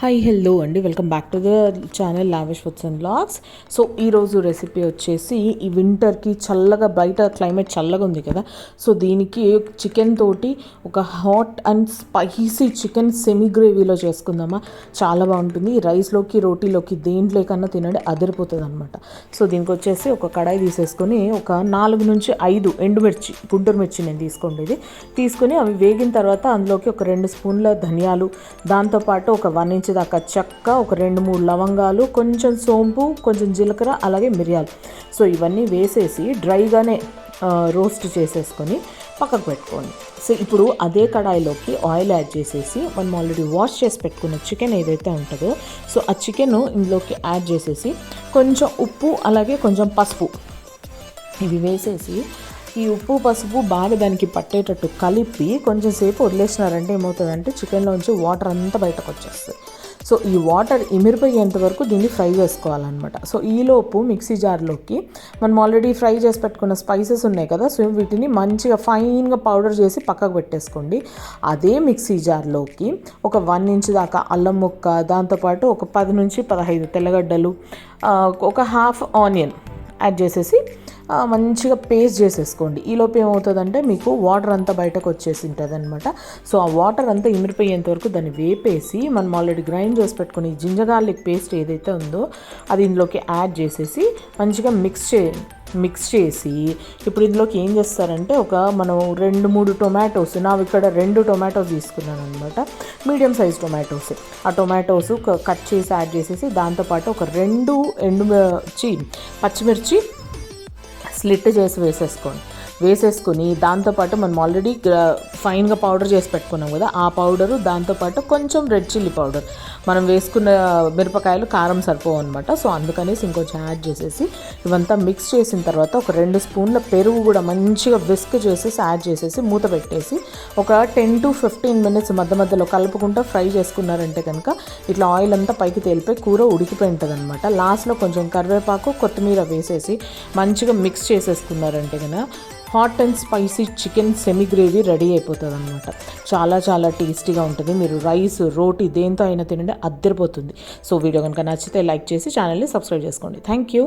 Hi hello అండి. Welcome back to the channel lavish foods and blogs so ఈరోజు recipe వచ్చేసి ఈ వింటర్కి చల్లగా బయట క్లైమేట్ చల్లగా ఉంది కదా. సో దీనికి చికెన్ తోటి ఒక hot and spicy chicken semi గ్రేవీలో చేసుకుందామా. చాలా బాగుంటుంది. రైస్లోకి రోటీలోకి దేంట్లోకన్నా తినండి అదిరిపోతుంది అనమాట సో దీనికి వచ్చేసి ఒక కడాయి తీసేసుకొని ఒక నాలుగు నుంచి ఐదు ఎండుమిర్చి గుంటూరు మిర్చి నేను తీసుకోండి తీసుకొని అవి వేగిన తర్వాత అందులోకి ఒక రెండు స్పూన్ల ధనియాలు దాంతోపాటు ఒక వన్ ఇంచ్ దాకా చెక్క ఒక రెండు మూడు లవంగాలు కొంచెం సోంపు కొంచెం జీలకర్ర అలాగే మిరియాలు. సో ఇవన్నీ వేసేసి డ్రైగానే రోస్ట్ చేసేసుకొని పక్కకు పెట్టుకోండి. సో ఇప్పుడు అదే కడాయిలోకి ఆయిల్ యాడ్ చేసేసి మనం ఆల్రెడీ వాష్ చేసి పెట్టుకున్న చికెన్ ఏదైతే ఉంటుందో సో ఆ చికెన్ ఇందులోకి యాడ్ చేసేసి కొంచెం ఉప్పు అలాగే కొంచెం పసుపు ఇవి వేసేసి ఈ ఉప్పు పసుపు బాగా దానికి పట్టేటట్టు కలిపి కొంచెం సేపు వదిలేసినారంటే ఏమవుతుందంటే చికెన్లోంచి వాటర్ అంతా బయటకు వచ్చేస్తుంది. సో ఈ వాటర్ ఇమిరిపోయేంత వరకు దీన్ని ఫ్రై చేసుకోవాలన్నమాట. సో ఈలోపు మిక్సీ జార్లోకి మనం ఆల్రెడీ ఫ్రై చేసి పెట్టుకున్న స్పైసెస్ ఉన్నాయి కదా సో వీటిని మంచిగా ఫైన్గా పౌడర్ చేసి పక్కకు పెట్టేసుకోండి. అదే మిక్సీ జార్లోకి ఒక వన్ ఇంచ్ దాకా అల్లం ముక్క దాంతోపాటు ఒక పది నుంచి పదహైదు తెల్లగడ్డలు ఒక హాఫ్ ఆనియన్ యాడ్ చేసేసి మంచిగా పేస్ట్ చేసేసుకోండి. ఈలోపు ఏమవుతుందంటే మీకు వాటర్ అంతా బయటకు వచ్చేసి ఉంటుంది అనమాట సో ఆ వాటర్ అంతా ఇమిరిపోయేంత వరకు దాన్ని వేపేసి మనం ఆల్రెడీ గ్రైండ్ చేసి పెట్టుకుని జింజగార్లిక్ పేస్ట్ ఏదైతే ఉందో అది ఇందులోకి యాడ్ చేసేసి మంచిగా మిక్స్ చే మిక్స్ చేసి ఇప్పుడు ఇందులోకి ఏం చేస్తారంటే ఒక మనం రెండు మూడు టొమాటోస్ నా ఇక్కడ రెండు టొమాటోస్ తీసుకున్నాను అనమాట మీడియం సైజ్ టొమాటోస్. ఆ టొమాటోస్ కట్ చేసి యాడ్ చేసేసి దాంతోపాటు ఒక రెండు ఎండు పచ్చిమిర్చి స్లిట్ చేసి వేసేసుకోండి. వేసేసుకొని దాంతోపాటు మనం ఆల్రెడీ ఫైన్గా పౌడర్ చేసి పెట్టుకున్నాం కదా ఆ పౌడరు దాంతోపాటు కొంచెం రెడ్ చిల్లీ పౌడర్ మనం వేసుకున్న మిరపకాయలు కారం సరిపోవు అనమాట సో అందుకనేసి ఇంకొంచెం యాడ్ చేసేసి ఇవంతా మిక్స్ చేసిన తర్వాత ఒక రెండు స్పూన్ల పెరుగు కూడా మంచిగా విస్క్ చేసేసి యాడ్ చేసేసి మూత పెట్టేసి ఒక టెన్ టు ఫిఫ్టీన్ మినిట్స్ మధ్య మధ్యలో కలుపుకుంటూ ఫ్రై చేసుకున్నారంటే కనుక ఇట్లా ఆయిల్ అంతా పైకి తేలిపోయి కూర ఉడికిపోయి ఉంటుంది అనమాట లాస్ట్లో కొంచెం కరివేపాకు కొత్తిమీర వేసేసి మంచిగా మిక్స్ చేసేసుకున్నారంటే కనుక hot and spicy chicken semi gravy ready అయిపోతుంది అనమాట చాలా చాలా టేస్టీగా ఉంటుంది. మీరు రైస్ రోటీ దేంతో అయినా తినండి అద్దరిపోతుంది. సో వీడియో కనుక నచ్చితే లైక్ చేసి ఛానల్ని సబ్స్క్రైబ్ చేసుకోండి. Thank you.